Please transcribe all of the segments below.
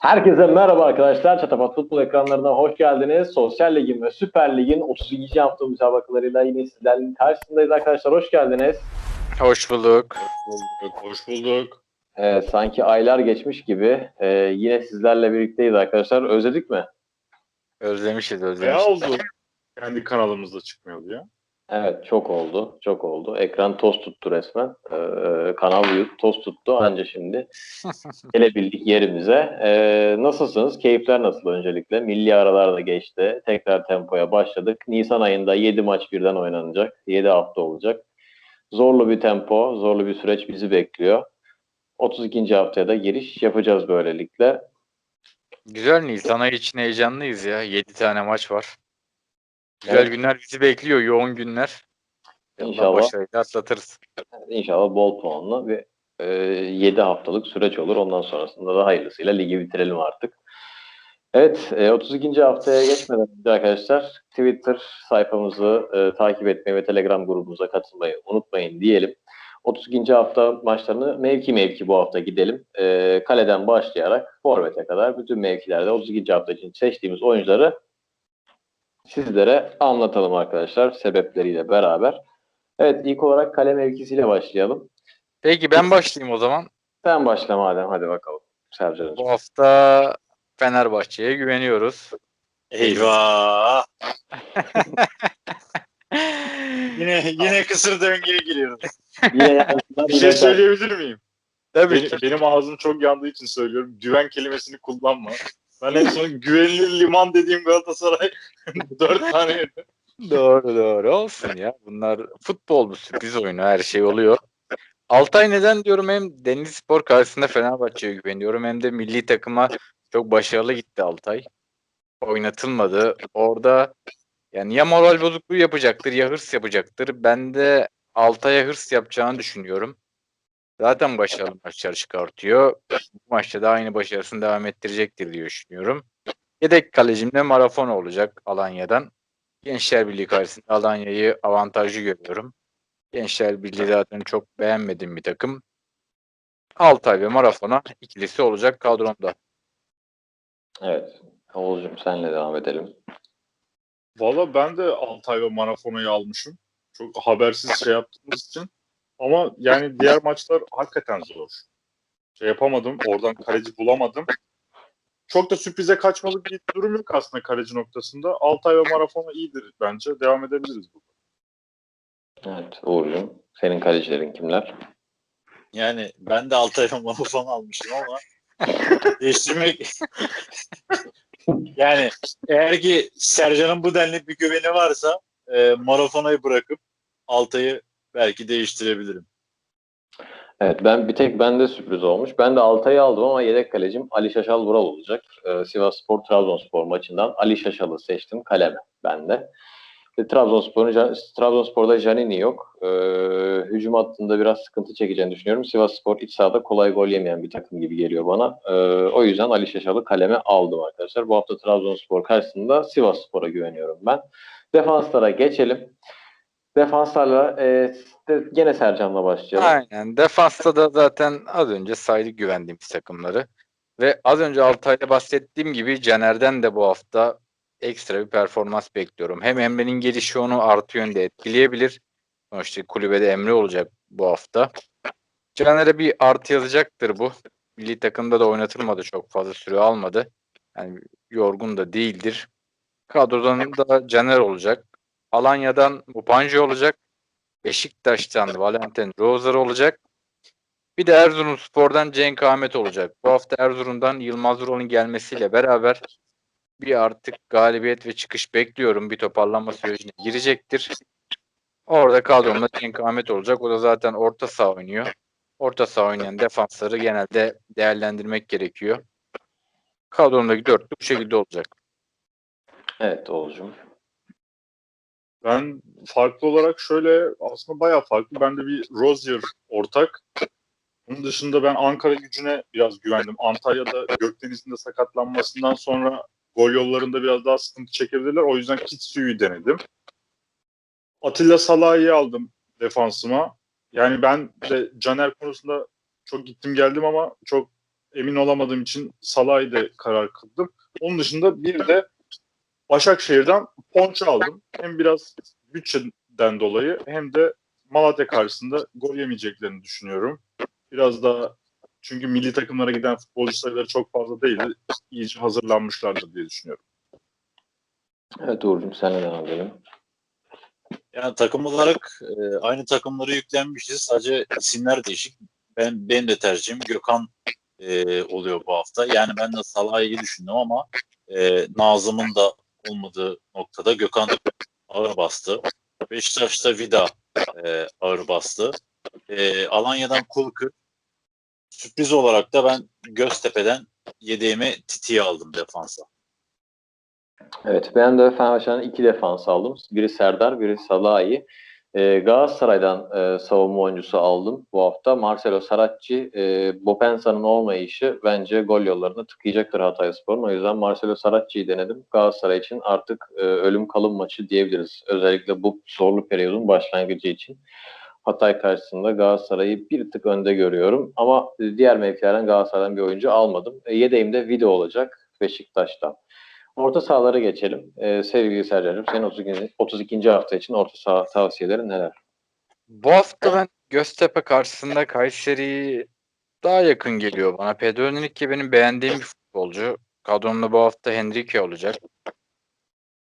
Herkese merhaba arkadaşlar. Çatapat Futbol ekranlarına hoş geldiniz. Sosyal Lig'in ve Süper Lig'in 32. hafta müsabakalarıyla yine sizlerin karşısındayız arkadaşlar. Hoş geldiniz. Hoş bulduk. bulduk, hoş bulduk. Ee, sanki aylar geçmiş gibi e, yine sizlerle birlikteyiz arkadaşlar. Özledik mi? Özlemişiz Ne özlemişiz. oldu? Kendi kanalımızda çıkmıyordu ya. Evet çok oldu. Çok oldu. Ekran toz tuttu resmen. Ee, kanal yut- toz tuttu anca şimdi. Gelebildik yerimize. Ee, nasılsınız? Keyifler nasıl öncelikle? Milli aralar da geçti. Tekrar tempoya başladık. Nisan ayında 7 maç birden oynanacak. 7 hafta olacak. Zorlu bir tempo, zorlu bir süreç bizi bekliyor. 32. haftaya da giriş yapacağız böylelikle. Güzel Nisan ayı için heyecanlıyız ya. 7 tane maç var. Güzel Evet. günler bizi bekliyor. Yoğun günler. İnşallah. Başarıyla atlatırız. İnşallah bol puanlı bir e, 7 haftalık süreç olur. Ondan sonrasında da hayırlısıyla ligi bitirelim artık. Evet, e, 32. haftaya geçmeden önce arkadaşlar Twitter sayfamızı e, takip etmeyi ve Telegram grubumuza katılmayı unutmayın diyelim. 32. hafta maçlarını mevki mevki bu hafta gidelim. E, kaleden başlayarak forvete kadar bütün mevkilerde 32. hafta için seçtiğimiz oyuncuları sizlere anlatalım arkadaşlar sebepleriyle beraber. Evet ilk olarak kale mevkisiyle başlayalım. Peki ben başlayayım o zaman. Sen başla madem hadi bakalım Sercan Bu hafta Fenerbahçe'ye güveniyoruz. Eyvah! yine yine kısır döngüye giriyoruz. Yine Bir şey söyleyebilir miyim? Tabii Benim, ki. benim ağzım çok yandığı için söylüyorum. Güven kelimesini kullanma. Ben en son güvenilir liman dediğim Galatasaray dört tane. Doğru doğru olsun ya. Bunlar futbol bu sürpriz oyunu her şey oluyor. Altay neden diyorum hem Denizli Spor karşısında Fenerbahçe'ye güveniyorum hem de milli takıma çok başarılı gitti Altay. Oynatılmadı. Orada yani ya moral bozukluğu yapacaktır ya hırs yapacaktır. Ben de Altay'a hırs yapacağını düşünüyorum. Zaten başarılı maçlar çıkartıyor. Bu maçta da aynı başarısını devam ettirecektir diye düşünüyorum. Yedek kalecimde Marafon olacak Alanya'dan. Gençler Birliği karşısında Alanya'yı avantajlı görüyorum. Gençler Birliği zaten çok beğenmediğim bir takım. Altay ve Marafon'a ikilisi olacak kadromda. Evet. Oğuzcum senle devam edelim. Valla ben de Altay ve Marafona'yı almışım. Çok habersiz şey yaptığımız için. Ama yani diğer maçlar hakikaten zor. Şey yapamadım. Oradan kaleci bulamadım. Çok da sürprize kaçmalı bir durum yok aslında kaleci noktasında. Altay ve Marafona iyidir bence. Devam edebiliriz burada. Evet Uğur'cum senin kalecilerin kimler? Yani ben de Altay ve Marafon almıştım ama değiştirmek yani eğer ki Sercan'ın bu denli bir güveni varsa e, Marafona'yı bırakıp Altay'ı belki değiştirebilirim. Evet ben bir tek bende sürpriz olmuş. Ben de Altay'ı aldım ama yedek kalecim Ali Şaşal Vural olacak. Ee, Sivas Spor Trabzonspor maçından Ali Şaşal'ı seçtim kaleme ben de. Ve Trabzonspor'un Trabzonspor'da Janini yok. Ee, hücum hattında biraz sıkıntı çekeceğini düşünüyorum. Sivas Spor iç sahada kolay gol yemeyen bir takım gibi geliyor bana. Ee, o yüzden Ali Şaşal'ı kaleme aldım arkadaşlar. Bu hafta Trabzonspor karşısında Sivas Spor'a güveniyorum ben. Defanslara geçelim. Defanslarla e, de, gene Sercan'la başlayalım. Aynen. Defansta da zaten az önce saydık güvendiğimiz takımları. Ve az önce Altay'da bahsettiğim gibi Caner'den de bu hafta ekstra bir performans bekliyorum. Hem Emre'nin gelişi onu artı yönde etkileyebilir. Sonuçta kulübede Emre olacak bu hafta. Caner'e bir artı yazacaktır bu. Milli takımda da oynatılmadı çok fazla süre almadı. Yani yorgun da değildir. Kadrodan da Caner olacak. Alanya'dan Mupanji olacak. Beşiktaş'tan Valentin Rozer olacak. Bir de Erzurumspor'dan Cenk Ahmet olacak. Bu hafta Erzurum'dan Yılmaz Vural'ın gelmesiyle beraber bir artık galibiyet ve çıkış bekliyorum. Bir toparlanma sürecine girecektir. Orada kadromda Cenk Ahmet olacak. O da zaten orta saha oynuyor. Orta saha oynayan defansları genelde değerlendirmek gerekiyor. Kadromdaki dörtlü bu şekilde olacak. Evet Oğuz'cum. Ben farklı olarak şöyle aslında bayağı farklı. Ben de bir Rozier ortak. Onun dışında ben Ankara gücüne biraz güvendim. Antalya'da Gökdeniz'in de sakatlanmasından sonra gol yollarında biraz daha sıkıntı çekebilirler. O yüzden Kitsu'yu denedim. Atilla Salah'ı aldım defansıma. Yani ben de Caner konusunda çok gittim geldim ama çok emin olamadığım için Salah'ı da karar kıldım. Onun dışında bir de Başakşehir'den Ponç'u aldım. Hem biraz bütçeden dolayı hem de Malatya karşısında gol yemeyeceklerini düşünüyorum. Biraz daha çünkü milli takımlara giden futbolcu sayıları çok fazla değildi. İyice hazırlanmışlardır diye düşünüyorum. Evet Uğur'cum senle devam edelim. Yani takım olarak e, aynı takımları yüklenmişiz. Sadece isimler değişik. Ben benim de tercihim Gökhan e, oluyor bu hafta. Yani ben de Salah'ı iyi düşündüm ama e, Nazım'ın da olmadığı noktada Gökhan ağır bastı. Beşiktaş'ta Vida e, ağır bastı. E, Alanya'dan Kulkır. Sürpriz olarak da ben Göztepe'den yedeğime Titi'yi aldım defansa. Evet ben de Fenerbahçe'den iki defans aldım. Biri Serdar, biri Salahi. Ee, Galatasaray'dan e, savunma oyuncusu aldım bu hafta. Marcelo Saracchi, e, Bopensa'nın olmayışı bence gol yollarını tıkayacaktır Hatayspor'un. O yüzden Marcelo Saracchi'yi denedim. Galatasaray için artık e, ölüm kalım maçı diyebiliriz. Özellikle bu zorlu periyodun başlangıcı için. Hatay karşısında Galatasaray'ı bir tık önde görüyorum. Ama e, diğer mevkilerden Galatasaray'dan bir oyuncu almadım. E, yedeğimde video olacak Beşiktaş'tan. Orta sahalara geçelim. Ee, sevgili Sercan'cığım senin 32. 32. hafta için orta saha tavsiyelerin neler? Bu hafta ben Göztepe karşısında Kayseri daha yakın geliyor bana. Pedro Henrique benim beğendiğim bir futbolcu. Kadromda bu hafta Henrique olacak.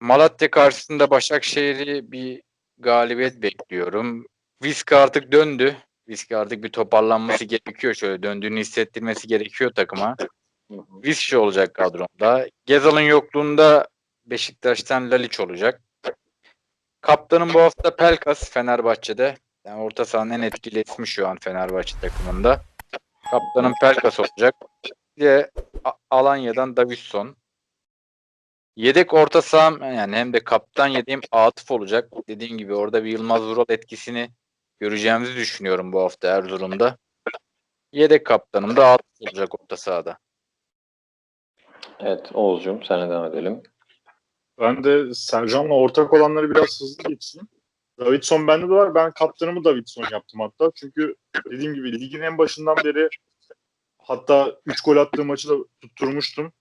Malatya karşısında Başakşehir'i bir galibiyet bekliyorum. Viska artık döndü. Viska artık bir toparlanması gerekiyor. Şöyle döndüğünü hissettirmesi gerekiyor takıma. Visca olacak kadromda. Gezal'ın yokluğunda Beşiktaş'tan Laliç olacak. Kaptanım bu hafta Pelkas Fenerbahçe'de. Yani orta sahanın en etkili ismi şu an Fenerbahçe takımında. Kaptanım Pelkas olacak. A- Alanya'dan Davidson. Yedek orta saham yani hem de kaptan yediğim Atıf olacak. Dediğim gibi orada bir Yılmaz Vural etkisini göreceğimizi düşünüyorum bu hafta Erzurum'da. Yedek kaptanım da Atıf olacak orta sahada. Evet Oğuz'cum senle devam edelim. Ben de Sercan'la ortak olanları biraz hızlı geçeyim. Davidson bende de var. Ben kaptanımı Davidson yaptım hatta. Çünkü dediğim gibi ligin en başından beri hatta 3 gol attığı maçı da tutturmuştum.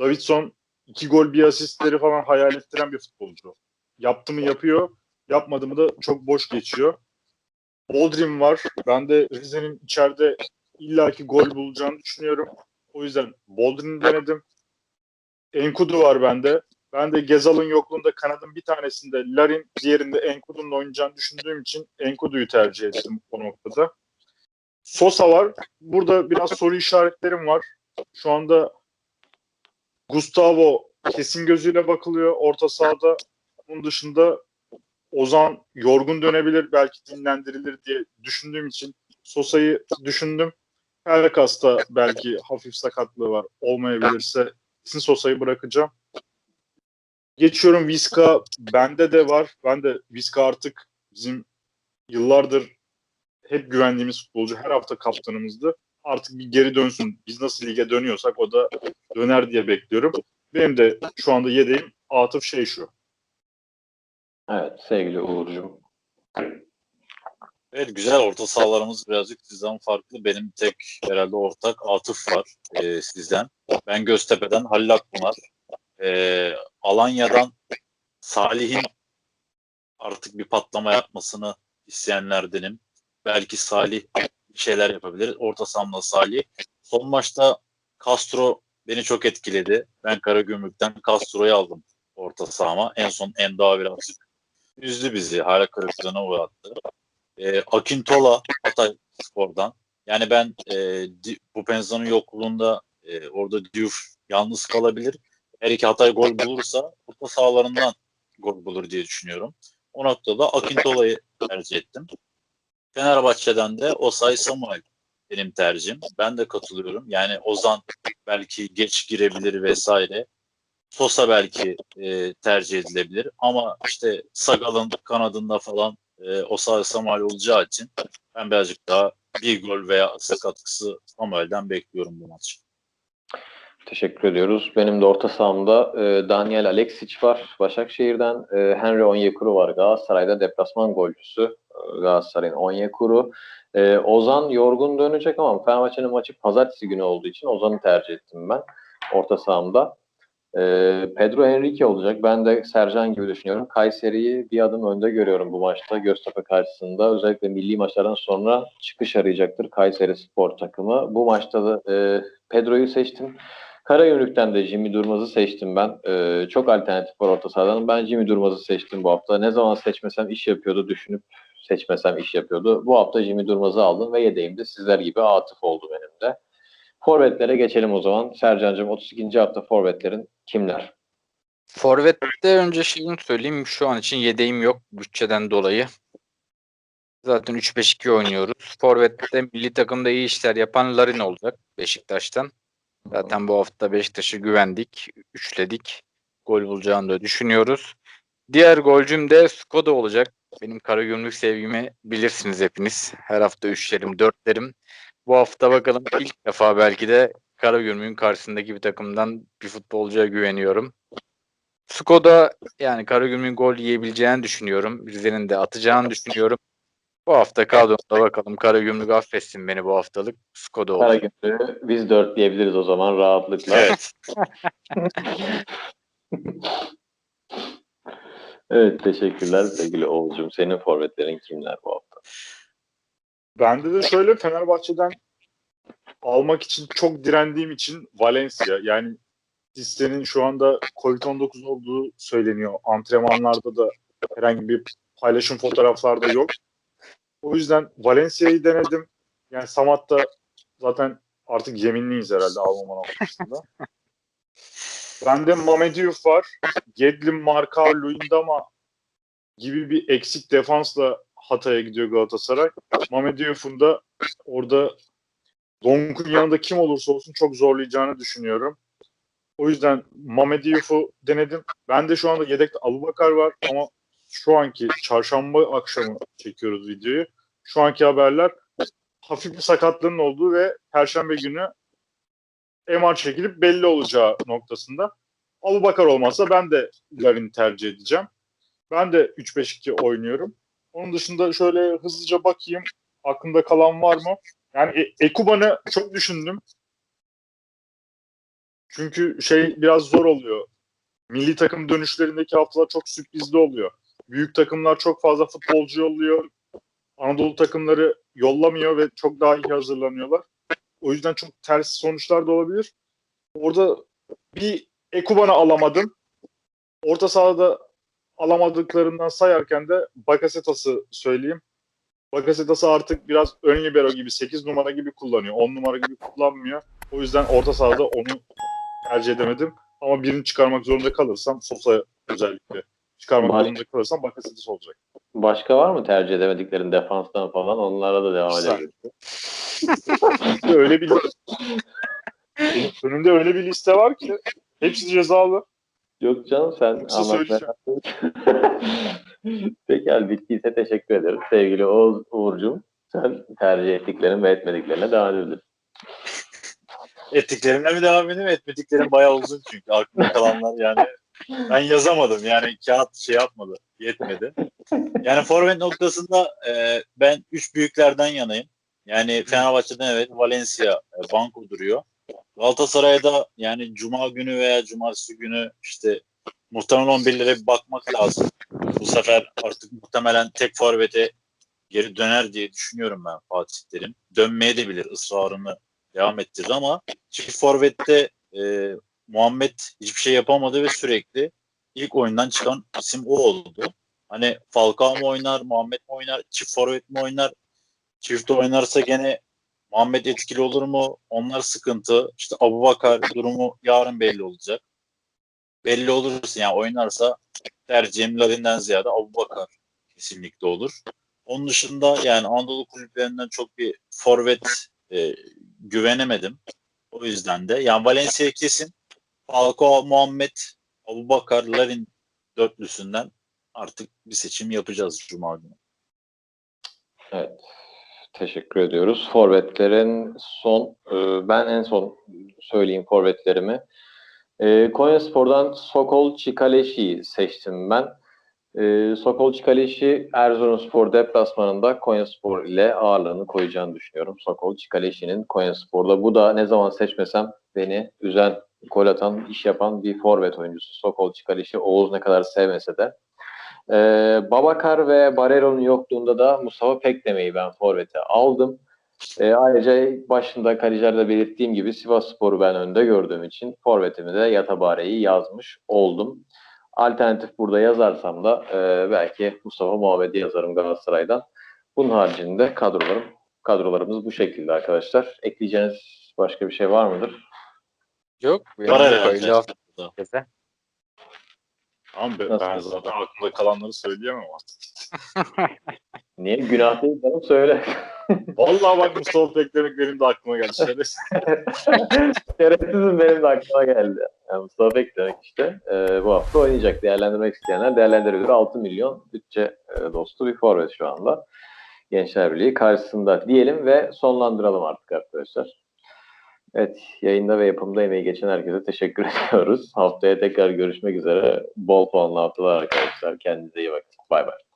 Davidson 2 gol bir asistleri falan hayal ettiren bir futbolcu. Yaptı mı yapıyor, yapmadı mı da çok boş geçiyor. Boldrin var. Ben de Rize'nin içeride illaki gol bulacağını düşünüyorum. O yüzden Boldrin'i denedim. Enkudu var bende. Ben de Gezal'ın yokluğunda kanadın bir tanesinde Larin, diğerinde Enkudu'nun oynayacağını düşündüğüm için Enkudu'yu tercih ettim o noktada. Sosa var. Burada biraz soru işaretlerim var. Şu anda Gustavo kesin gözüyle bakılıyor orta sahada. Bunun dışında Ozan yorgun dönebilir, belki dinlendirilir diye düşündüğüm için Sosa'yı düşündüm. Pelkas'ta belki hafif sakatlığı var. Olmayabilirse Sosa'yı bırakacağım. Geçiyorum Viska. Bende de var. Ben de Viska artık bizim yıllardır hep güvendiğimiz futbolcu. Her hafta kaptanımızdı. Artık bir geri dönsün. Biz nasıl lige dönüyorsak o da döner diye bekliyorum. Benim de şu anda yedeğim Atıf şey şu. Evet sevgili Uğur'cum. Evet güzel orta sahalarımız birazcık sizden farklı. Benim tek herhalde ortak Atıf var e, sizden. Ben Göztepe'den Halil Akpınar. E, Alanya'dan Salih'in artık bir patlama yapmasını isteyenlerdenim. Belki Salih bir şeyler yapabilir. Orta sahamda Salih. Son maçta Castro beni çok etkiledi. Ben Karagümrük'ten Castro'yu aldım orta sahama. En son Enda birazcık üzdü bizi. Hala kırıklığına uğrattı. E, Akintola Hatay Spor'dan. Yani ben e, bu Penza'nın yokluğunda e, orada Diouf yalnız kalabilir. Her iki Hatay gol bulursa orta sahalarından gol bulur diye düşünüyorum. O noktada Akintola'yı tercih ettim. Fenerbahçe'den de Osay Samuel benim tercihim. Ben de katılıyorum. Yani Ozan belki geç girebilir vesaire. Sosa belki e, tercih edilebilir. Ama işte Sagal'ın kanadında falan e, Osay Samuel olacağı için ben birazcık daha bir gol veya asist katkısı Samuel'den bekliyorum bu maçı. Teşekkür ediyoruz. Benim de orta sahamda e, Daniel Alexic var Başakşehir'den. E, Henry Onyekuru var Galatasaray'da deplasman golcüsü. e, Galatasaray'ın Onyekuru. E, Ozan yorgun dönecek ama Fenerbahçe'nin maçı pazartesi günü olduğu için Ozan'ı tercih ettim ben orta sahamda. E, Pedro Henrique olacak. Ben de Sercan gibi düşünüyorum. Kayseri'yi bir adım önde görüyorum bu maçta Göztepe karşısında. Özellikle milli maçlardan sonra çıkış arayacaktır Kayseri spor takımı. Bu maçta da e, Pedro'yu seçtim. Karagümrük'ten de Jimmy Durmaz'ı seçtim ben. Ee, çok alternatif var orta sahadan. Ben Jimmy Durmaz'ı seçtim bu hafta. Ne zaman seçmesem iş yapıyordu. Düşünüp seçmesem iş yapıyordu. Bu hafta Jimmy Durmaz'ı aldım ve yedeğimde sizler gibi Atıf oldu benim de. Forvetlere geçelim o zaman. Sercan'cığım 32. hafta forvetlerin kimler? Forvet'te önce şeyini söyleyeyim. Şu an için yedeğim yok bütçeden dolayı. Zaten 3-5-2 oynuyoruz. Forvet'te milli takımda iyi işler yapan Larin olacak Beşiktaş'tan. Zaten bu hafta Beşiktaş'ı güvendik, üçledik. Gol bulacağını da düşünüyoruz. Diğer golcüm de Skoda olacak. Benim Karagümrük sevgimi bilirsiniz hepiniz. Her hafta üçlerim, dörtlerim. Bu hafta bakalım ilk defa belki de Karagümrük'ün karşısındaki bir takımdan bir futbolcuya güveniyorum. Skoda yani Karagümrük'ün gol yiyebileceğini düşünüyorum. Rize'nin de atacağını düşünüyorum. Bu hafta kadromda bakalım Karagümrük affetsin beni bu haftalık. Skoda olacak. Karagümrük'ü biz dört diyebiliriz o zaman rahatlıkla. Evet. Evet, teşekkürler sevgili Oğuz'cum. Senin forvetlerin kimler bu hafta? Bende de şöyle Fenerbahçe'den almak için çok direndiğim için Valencia yani listenin şu anda Covid-19 olduğu söyleniyor. Antrenmanlarda da herhangi bir paylaşım fotoğraflarda yok. O yüzden Valencia'yı denedim. Yani Samat'ta zaten artık yeminliyiz herhalde almaman noktasında. Bende Mamed Diouf var. Gedlim, Marka, Luyendama gibi bir eksik defansla Hatay'a gidiyor Galatasaray. Mamed Diouf'un da orada Donk'un yanında kim olursa olsun çok zorlayacağını düşünüyorum. O yüzden Mamed Diouf'u denedim. Ben de şu anda yedekte Abubakar var ama şu anki çarşamba akşamı çekiyoruz videoyu. Şu anki haberler hafif bir sakatlığının olduğu ve perşembe günü MR çekilip belli olacağı noktasında. Abubakar olmazsa ben de Larin'i tercih edeceğim. Ben de 3-5-2 oynuyorum. Onun dışında şöyle hızlıca bakayım. Aklımda kalan var mı? Yani E- Ekuban'ı çok düşündüm. Çünkü şey biraz zor oluyor. Milli takım dönüşlerindeki haftalar çok sürprizli oluyor. Büyük takımlar çok fazla futbolcu yolluyor. Anadolu takımları yollamıyor ve çok daha iyi hazırlanıyorlar. O yüzden çok ters sonuçlar da olabilir. Orada bir Ekuban'ı alamadım. Orta sahada alamadıklarından sayarken de Bakasetas'ı söyleyeyim. Bakasetas'ı artık biraz ön libero gibi 8 numara gibi kullanıyor. 10 numara gibi kullanmıyor. O yüzden orta sahada onu tercih edemedim. Ama birini çıkarmak zorunda kalırsam Sosa özellikle çıkarmak Baş- zorunda kalırsam Bakasetas olacak. Başka var mı tercih edemediklerin defanstan falan? Onlara da devam. Önümde öyle bir önümde öyle bir liste var ki hepsi cezalı. Yok canım sen Yoksa anlatmaya Pekala bittiyse teşekkür ederiz. Sevgili Oğuz Uğur'cum sen tercih ettiklerin ve etmediklerine devam edebilirsin. Ettiklerimle mi devam edeyim? Etmediklerim bayağı uzun çünkü. Aklımda kalanlar yani ben yazamadım. Yani kağıt şey yapmadı. Yetmedi. Yani forvet noktasında e, ben üç büyüklerden yanayım. Yani Fenerbahçe'den evet Valencia e, banko duruyor. Galatasaray'da yani Cuma günü veya Cumartesi günü işte muhtemelen 11'lere bir bakmak lazım. Bu sefer artık muhtemelen tek forvete geri döner diye düşünüyorum ben Fatih Terim. Dönmeye de bilir ısrarını devam ettirdi ama çift forvette e, Muhammed hiçbir şey yapamadı ve sürekli ilk oyundan çıkan isim o oldu. Hani Falcao mu oynar, Muhammed mi oynar, çift forvet mi oynar? Çift oynarsa gene Muhammed etkili olur mu? Onlar sıkıntı. İşte Abubakar durumu yarın belli olacak. Belli olursa yani oynarsa tercihim Larin'den ziyade Abubakar kesinlikle olur. Onun dışında yani Anadolu kulüplerinden çok bir forvet e, güvenemedim. O yüzden de yani Valencia kesin Falcao, Muhammed, Abubakar, Larin dörtlüsünden artık bir seçim yapacağız Cuma günü. Evet. Teşekkür ediyoruz. Forvetlerin son, e, ben en son söyleyeyim forvetlerimi. E, Konya Spor'dan Sokol Çikaleşi'yi seçtim ben. Ee, Sokol Çikaleşi Erzurumspor deplasmanında Konyaspor ile ağırlığını koyacağını düşünüyorum. Sokol Çikaleşi'nin Konyaspor'da. Bu da ne zaman seçmesem beni üzen, gol atan, iş yapan bir forvet oyuncusu. Sokol Çikaleşi Oğuz ne kadar sevmese de. Ee, Babakar ve Barrero'nun yokluğunda da Mustafa Pekleme'yi ben forvete aldım. Ee, ayrıca başında kariyer belirttiğim gibi Sivas Spor'u ben önde gördüğüm için forvetimi de Yatabare'yi yazmış oldum. Alternatif burada yazarsam da e, belki Mustafa Muhammed'i yazarım Galatasaray'dan. Bunun haricinde kadrolarım kadrolarımız bu şekilde arkadaşlar. Ekleyeceğiniz başka bir şey var mıdır? Yok. Var de herhalde. Böyle hafta herkese. Tamam be, Nasıl? ben zaten aklımda kalanları söyleyemem artık. Niye? Günah değil canım söyle. Vallahi bak Mustafa Peklemek benim de aklıma geldi. Şerefsiz. Şerefsizim benim de aklıma geldi. Yani Mustafa Peklemek işte e, bu hafta oynayacak. Değerlendirmek isteyenler değerlendirebilir. 6 milyon bütçe e, dostu bir forvet şu anda. Gençler Birliği karşısında diyelim ve sonlandıralım artık arkadaşlar. Evet, yayında ve yapımda emeği geçen herkese teşekkür ediyoruz. Haftaya tekrar görüşmek üzere. Bol puanlı haftalar arkadaşlar. Kendinize iyi bakın. Bay bay.